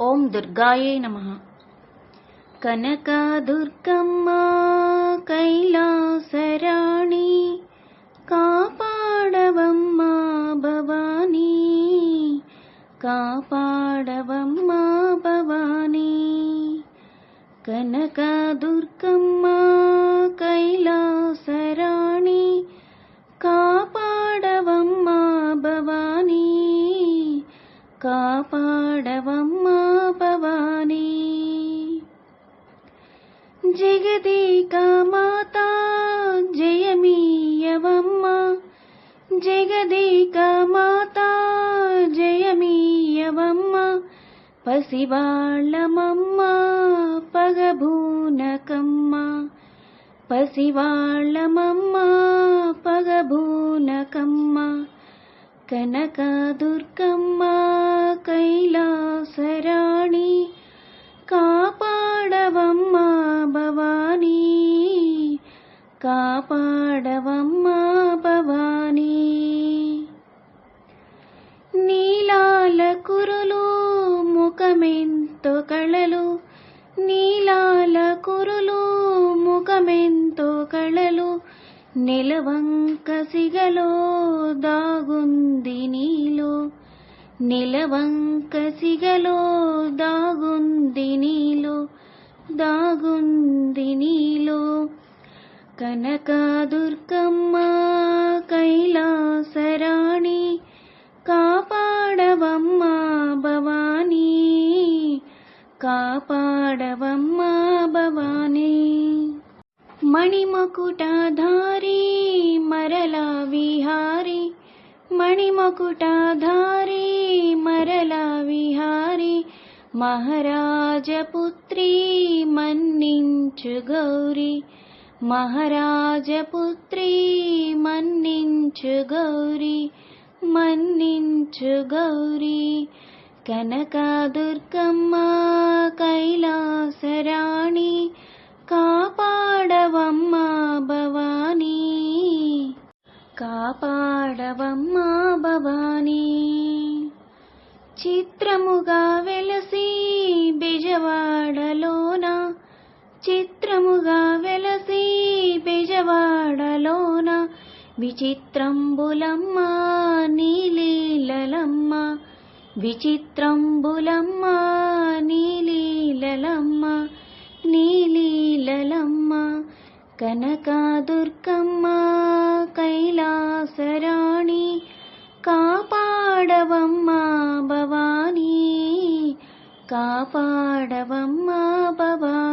ॐ दुर्गायै नमः। कनकदुर्गं मा कैलासराणि कापाडवम्मा भवानी कापाडवम्मा भवानी। कनकदुर्गं मा कैलासराणि కాపాడవమ్మ భవానీ జగదేక మాత జయమీయవమ్మ జగదేక మాత జయమీయవమ్మ పసివాళ్ళమమ్మ పగభూనకమ్మ పసివాళ్ళమమ్మ పగభూనకమ్మ కనకదుర్గమ్మ కాపాడవమ్మ భవానీ. నీలాల కురులు ముఖమెంతో కళలు నీలాల కురులు ముఖమెంతో కళలు నిలవంక సిగలో దాగుంది నీలో నిలవంక సిగలో దాగుంది నీలో దాగుంది నీలో. కనకాదుర్గమ్మ కైలాసరాణి కాపాడవమ్మ భవానీ కాపాడవమ్మ భవానీ. మణిమకుటధారి మరలా విహారి మణిమకుటధారి మరలా విహారి మహారాజపుత్రి మన్నించు గౌరీ. మహారాజపుత్రి మన్నించు గౌరీ మన్నించు గౌరీ. కనకదుర్గమ్మ కైలాసరాణి కాపాడవమ్మ భవానీ. కాపాడవమ్మ భవానీ. చిత్రముగా వెలసి బిజవాడలోన చిత్రముగా వెలసి విజయవాడలోన విచిత్రంబులమ్మ నీలీలలమ్మ. విచిత్రంబులమ్మ నీలీలలమ్మ నీలీలలమ్మ. కనకాదుర్గమ్మ కైలాసరాణి కాపాడవమ్మ భవానీ. కాపాడవమ్మ భవానీ.